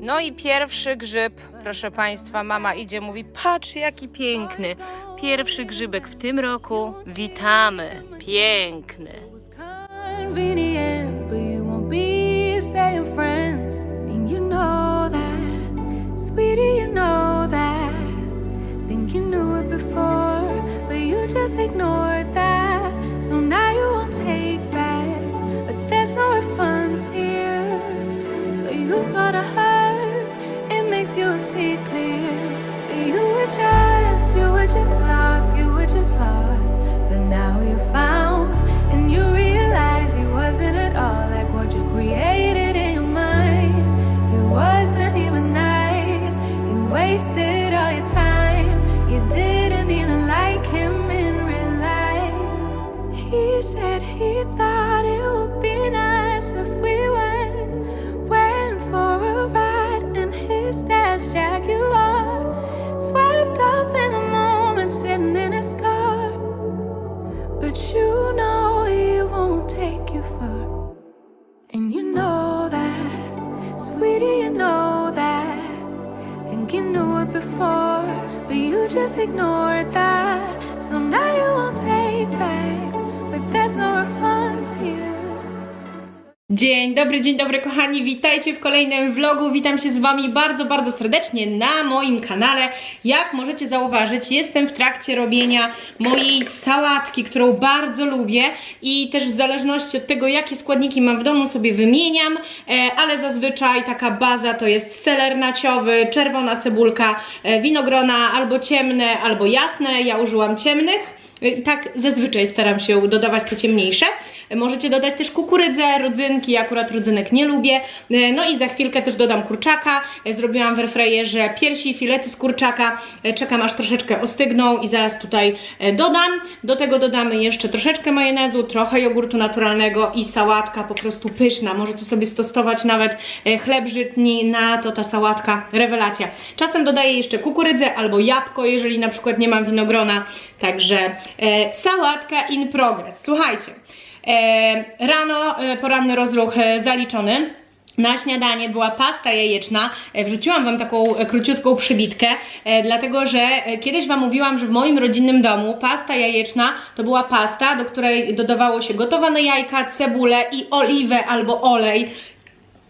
No i pierwszy grzyb, proszę Państwa, mama idzie, mówi, patrz jaki piękny. Pierwszy grzybek w tym roku. Witamy. Piękny. was convenient, wasted all your time. You didn't even like him in real life. He said he thought it would be nice if we went, went for a ride in his dad's Jaguar. Before, but you just ignored that. So now you won't take backs, but there's no refunds here. Dzień dobry, dzień dobry kochani, witajcie w kolejnym vlogu. Witam się z Wami bardzo, bardzo serdecznie na moim kanale. Jak możecie zauważyć, jestem w trakcie robienia mojej sałatki, którą bardzo lubię i też w zależności od tego, jakie składniki mam w domu, sobie wymieniam, e, ale zazwyczaj taka baza to jest seler naciowy, czerwona cebulka, e, winogrona albo ciemne, albo jasne. Ja użyłam ciemnych. I tak zazwyczaj staram się dodawać te ciemniejsze. Możecie dodać też kukurydzę, rodzynki, ja akurat rodzynek nie lubię. No i za chwilkę też dodam kurczaka. Zrobiłam w airfryerze piersi filety z kurczaka. Czekam aż troszeczkę ostygną i zaraz tutaj dodam. Do tego dodamy jeszcze troszeczkę majonezu, trochę jogurtu naturalnego i sałatka po prostu pyszna. Możecie sobie stosować nawet chleb żytni na to ta sałatka rewelacja. Czasem dodaję jeszcze kukurydzę albo jabłko, jeżeli na przykład nie mam winogrona. Także e, sałatka in progress. Słuchajcie, e, rano e, poranny rozruch e, zaliczony. Na śniadanie była pasta jajeczna. E, Wrzuciłam Wam taką e, króciutką przybitkę, e, dlatego że kiedyś Wam mówiłam, że w moim rodzinnym domu pasta jajeczna to była pasta, do której dodawało się gotowane jajka, cebulę i oliwę albo olej.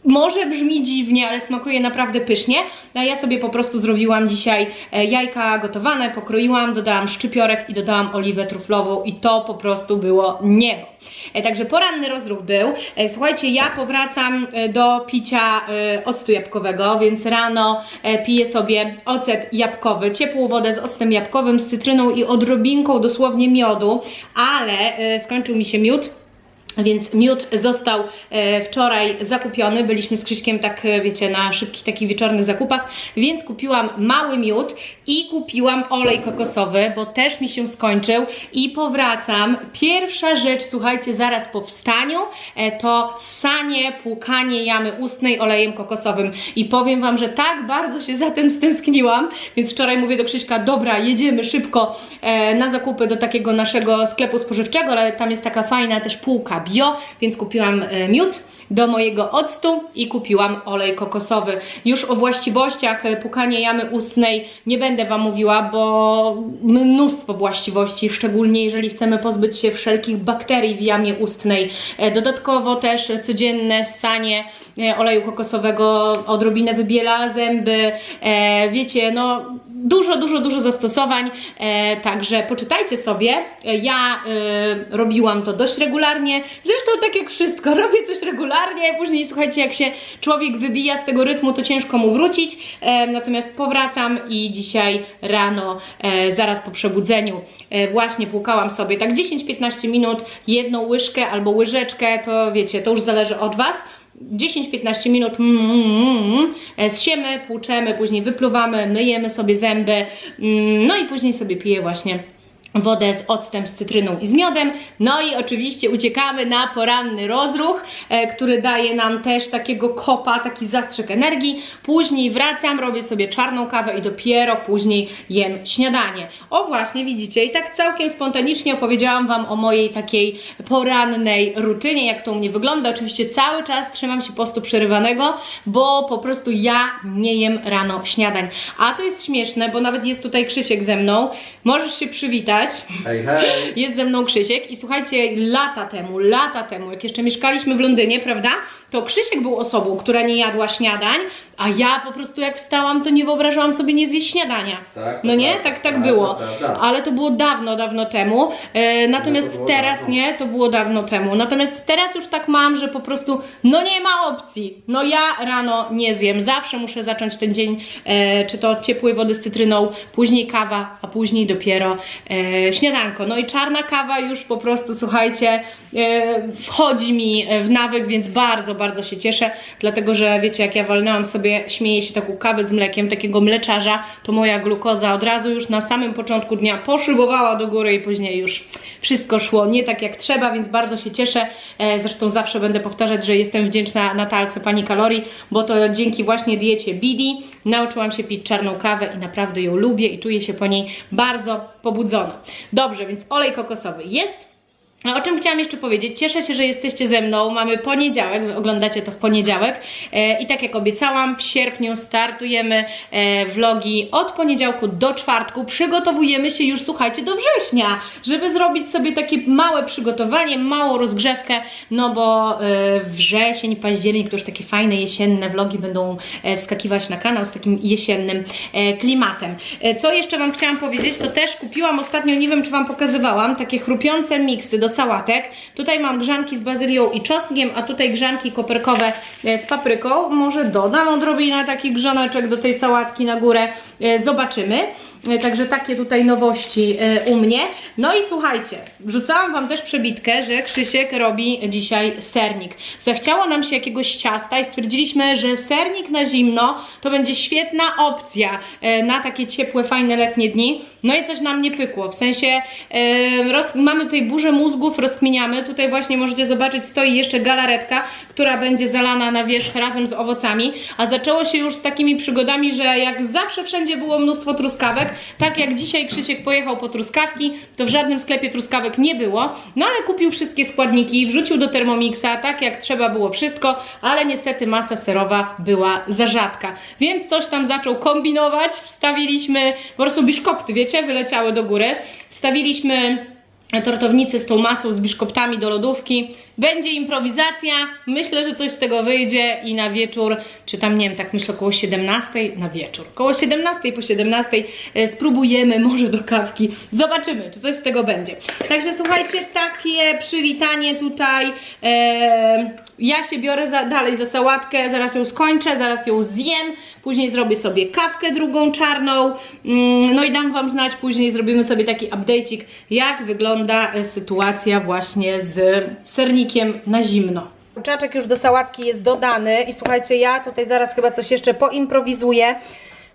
Może brzmi dziwnie, ale smakuje naprawdę pysznie. A ja sobie po prostu zrobiłam dzisiaj e, jajka gotowane, pokroiłam, dodałam szczypiorek i dodałam oliwę truflową i to po prostu było niebo. E, Także poranny rozruch był. E, Słuchajcie, ja powracam do picia octu jabłkowego, więc rano piję sobie ocet jabłkowy, ciepłą wodę z octem jabłkowym, z cytryną i odrobinką dosłownie miodu, ale skończył mi się miód. Więc miód został e, wczoraj zakupiony. Byliśmy z Krzyśkiem tak, e, wiecie, na szybkich takich wieczornych zakupach, więc kupiłam mały miód i kupiłam olej kokosowy, bo też mi się skończył i powracam. Pierwsza rzecz, słuchajcie, zaraz po wstaniu, e, to sanie, płukanie jamy ustnej olejem kokosowym. I powiem Wam, że tak bardzo się za tym stęskniłam, więc wczoraj mówię do Krzyśka, dobra, jedziemy szybko na zakupy do takiego naszego sklepu spożywczego, ale tam jest taka fajna też półka bio, więc kupiłam e, miód do mojego octu i kupiłam olej kokosowy. Już o właściwościach e, pukania jamy ustnej nie będę Wam mówiła, bo mnóstwo właściwości, szczególnie jeżeli chcemy pozbyć się wszelkich bakterii w jamie ustnej. E, Dodatkowo też codzienne ssanie e, oleju kokosowego odrobinę wybiela zęby. Wiecie, no dużo, dużo, dużo zastosowań, e, także poczytajcie sobie. Ja e, robiłam to dość regularnie, zresztą tak jak wszystko, robię coś regularnie, później słuchajcie, jak się człowiek wybija z tego rytmu, to ciężko mu wrócić, e, natomiast powracam i dzisiaj rano, e, zaraz po przebudzeniu, e, właśnie płukałam sobie tak 10-15 minut, jedną łyżkę albo łyżeczkę, to wiecie, to już zależy od Was. 10-15 minut mm, mm, mm, e, zsiemy, płuczemy, później wypluwamy, myjemy sobie zęby, mm, no i później sobie piję właśnie wodę z octem, z cytryną i z miodem. No i oczywiście uciekamy na poranny rozruch, e, który daje nam też takiego kopa, taki zastrzyk energii. Później wracam, robię sobie czarną kawę i dopiero później jem śniadanie. O właśnie, widzicie, i tak całkiem spontanicznie opowiedziałam Wam o mojej takiej porannej rutynie, jak to u mnie wygląda. Oczywiście cały czas trzymam się postu przerywanego, bo po prostu ja nie jem rano śniadań. A to jest śmieszne, bo nawet jest tutaj Krzysiek ze mną. Możesz się przywitać. Hej, hej! Jest ze mną Krzysiek i słuchajcie, lata temu, lata temu, jak jeszcze mieszkaliśmy w Londynie, prawda? To Krzysiek był osobą, która nie jadła śniadań, a ja po prostu jak wstałam, to nie wyobrażałam sobie nie zjeść śniadania. Tak, no nie? Tak, tak Tak, było. Ale to było dawno, dawno temu. E, natomiast to było teraz dawno. nie, to było dawno temu. Natomiast teraz już tak mam, że po prostu no nie ma opcji. No ja rano nie zjem. Zawsze muszę zacząć ten dzień e, czy to od ciepłej wody z cytryną, później kawa, a później dopiero e, śniadanko. No i czarna kawa już po prostu, słuchajcie, e, wchodzi mi w nawyk, więc bardzo, bardzo się cieszę, dlatego że wiecie, jak ja walnęłam sobie, śmieję się taką kawę z mlekiem, takiego mleczarza, to moja glukoza od razu już na samym początku dnia poszybowała do góry i później już wszystko szło nie tak jak trzeba, więc bardzo się cieszę. E, Zresztą zawsze będę powtarzać, że jestem wdzięczna Natalce Pani Kalorii, bo to dzięki właśnie diecie Bidi nauczyłam się pić czarną kawę i naprawdę ją lubię i czuję się po niej bardzo pobudzona. Dobrze, więc olej kokosowy jest. O czym chciałam jeszcze powiedzieć? Cieszę się, że jesteście ze mną. Mamy poniedziałek, oglądacie to w poniedziałek. E, I tak jak obiecałam, w sierpniu startujemy e, vlogi od poniedziałku do czwartku. Przygotowujemy się już, słuchajcie, do września, żeby zrobić sobie takie małe przygotowanie, małą rozgrzewkę, no bo e, wrzesień, październik to już takie fajne jesienne vlogi będą wskakiwać na kanał z takim jesiennym klimatem. Co jeszcze Wam chciałam powiedzieć, to też kupiłam ostatnio, nie wiem czy Wam pokazywałam, takie chrupiące miksy do sałatek. Tutaj mam grzanki z bazylią i czosnkiem, a tutaj grzanki koperkowe e, z papryką. Może dodam odrobinę taki grzaneczek do tej sałatki na górę, E, zobaczymy. E, Także takie tutaj nowości e, u mnie. No i słuchajcie, wrzucałam Wam też przebitkę, że Krzysiek robi dzisiaj sernik. Zachciało nam się jakiegoś ciasta i stwierdziliśmy, że sernik na zimno to będzie świetna opcja e, na takie ciepłe, fajne letnie dni. No i coś nam nie pykło, w sensie roz, mamy tutaj burzę mózgów, rozkminiamy. Tutaj właśnie możecie zobaczyć, stoi jeszcze galaretka, która będzie zalana na wierzch razem z owocami. A zaczęło się już z takimi przygodami, że jak zawsze wszędzie było mnóstwo truskawek, tak jak dzisiaj Krzysiek pojechał po truskawki, to w żadnym sklepie truskawek nie było. No ale kupił wszystkie składniki, wrzucił do Thermomixa, tak jak trzeba było wszystko, ale niestety masa serowa była za rzadka. Więc coś tam zaczął kombinować, wstawiliśmy po prostu biszkopty, wiecie, wyleciały do góry. Wstawiliśmy tortownicę z tą masą, z biszkoptami do lodówki. Będzie improwizacja, myślę, że coś z tego wyjdzie i na wieczór, czy tam nie wiem, tak myślę około 17 na wieczór. Około 17 po 17 e, spróbujemy może do kawki. Zobaczymy, czy coś z tego będzie. Także słuchajcie, takie przywitanie tutaj. E, ja się biorę za, dalej za sałatkę, zaraz ją skończę, zaraz ją zjem, później zrobię sobie kawkę drugą czarną, mm, no i dam Wam znać, później zrobimy sobie taki update'ik, jak wygląda e, sytuacja właśnie z sernikiem na zimno. Kurczaczek już do sałatki jest dodany i słuchajcie, ja tutaj zaraz chyba coś jeszcze poimprowizuję.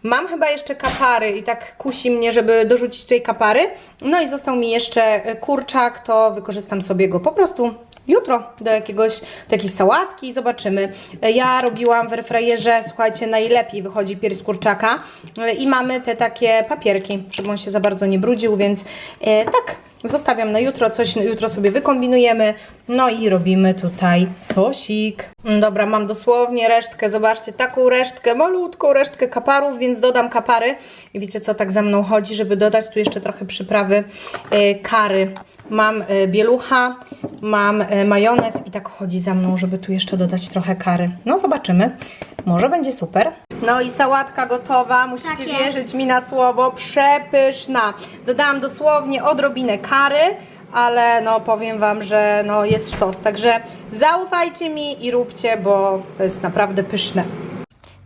Mam chyba jeszcze kapary i tak kusi mnie, żeby dorzucić tutaj kapary. No i został mi jeszcze e, kurczak, to wykorzystam sobie go po prostu jutro do jakiegoś, do jakiejś sałatki i zobaczymy. E, Ja robiłam w airfryerze, słuchajcie, najlepiej wychodzi pierś kurczaka i mamy te takie papierki, żeby on się za bardzo nie brudził, więc tak, zostawiam na jutro, coś jutro sobie wykombinujemy, no i robimy tutaj sosik. Mm, Dobra, mam dosłownie resztkę, zobaczcie, taką resztkę, malutką resztkę kaparów, więc dodam kapary i wiecie co tak za mną chodzi, żeby dodać tu jeszcze trochę przyprawy e, kary. Mam e, bielucha, mam e, majonez i tak chodzi za mną, żeby tu jeszcze dodać trochę kary. No zobaczymy, może będzie super. No i sałatka gotowa, musicie Tak wierzyć mi na słowo, przepyszna. Dodałam dosłownie odrobinę kary, ale no powiem Wam, że no jest sztos, także zaufajcie mi i róbcie, bo to jest naprawdę pyszne.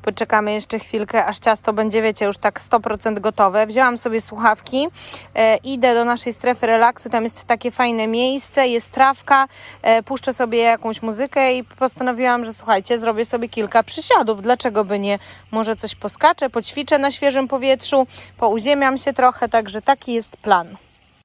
Poczekamy jeszcze chwilkę, aż ciasto będzie, wiecie, już tak 100% gotowe. Wzięłam sobie słuchawki, e, idę do naszej strefy relaksu, tam jest takie fajne miejsce, jest trawka, e, puszczę sobie jakąś muzykę i postanowiłam, że słuchajcie, zrobię sobie kilka przysiadów. Dlaczego by nie? Może coś poskaczę, poćwiczę na świeżym powietrzu, pouziemiam się trochę, także taki jest plan.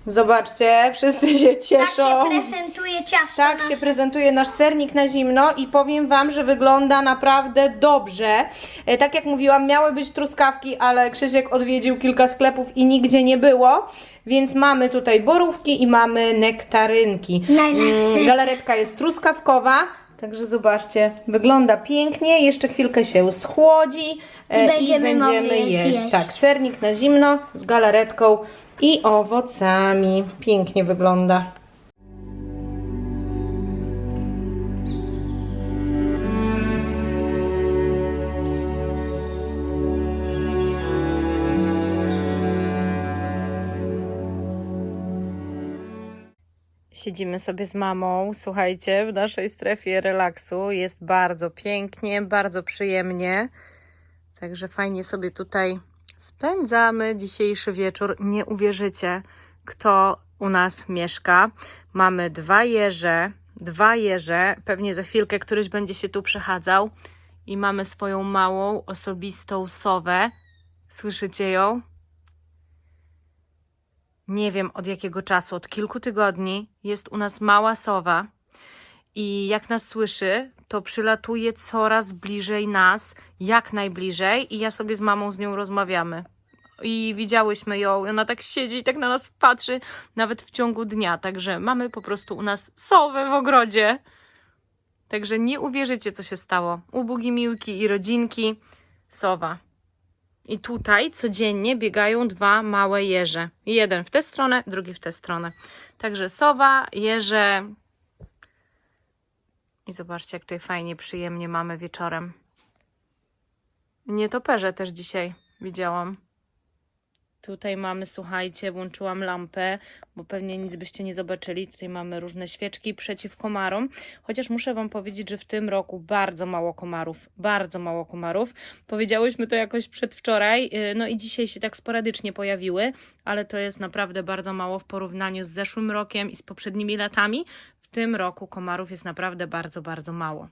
Zobaczcie, wszyscy się Tak cieszą. się prezentuje ciasto Tak nasze. się prezentuje nasz sernik na zimno i powiem Wam, że wygląda naprawdę dobrze. E, Tak jak mówiłam, miały być truskawki, ale Krzysiek odwiedził kilka sklepów i nigdzie nie było. Więc mamy tutaj borówki i mamy nektarynki. Najlepsze Mm, Galaretka jest truskawkowa. Także zobaczcie, wygląda pięknie, jeszcze chwilkę się schłodzi e, I będziemy mogli je jeść. zjeść. Tak, sernik na zimno z galaretką i owocami. Pięknie wygląda. Siedzimy sobie z mamą, słuchajcie, w naszej strefie relaksu. Jest bardzo pięknie, bardzo przyjemnie. Także fajnie sobie tutaj spędzamy dzisiejszy wieczór. Nie uwierzycie, kto u nas mieszka. Mamy dwa jeże, dwa jeże. Pewnie za chwilkę któryś będzie się tu przechadzał. I mamy swoją małą, osobistą sowę. Słyszycie ją? nie wiem od jakiego czasu, od kilku tygodni jest u nas mała sowa i jak nas słyszy, to przylatuje coraz bliżej nas, jak najbliżej i ja sobie z mamą z nią rozmawiamy. I widziałyśmy ją, i ona tak siedzi i tak na nas patrzy, nawet w ciągu dnia. Także mamy po prostu u nas sowę w ogrodzie. Także nie uwierzycie, co się stało. U Bugimiłki i rodzinki, sowa. I tutaj codziennie biegają dwa małe jeże. Jeden w tę stronę, drugi w tę stronę. Także sowa, jeże. I zobaczcie, jak tutaj fajnie, przyjemnie mamy wieczorem. Nietoperze też dzisiaj widziałam. Tutaj mamy, słuchajcie, włączyłam lampę, bo pewnie nic byście nie zobaczyli. Tutaj mamy różne świeczki przeciw komarom. Chociaż muszę Wam powiedzieć, że w tym roku bardzo mało komarów. Bardzo mało komarów. Powiedziałyśmy to jakoś przedwczoraj, yy, no i dzisiaj się tak sporadycznie pojawiły, ale to jest naprawdę bardzo mało w porównaniu z zeszłym rokiem i z poprzednimi latami. Tym roku komarów jest naprawdę bardzo, bardzo mało.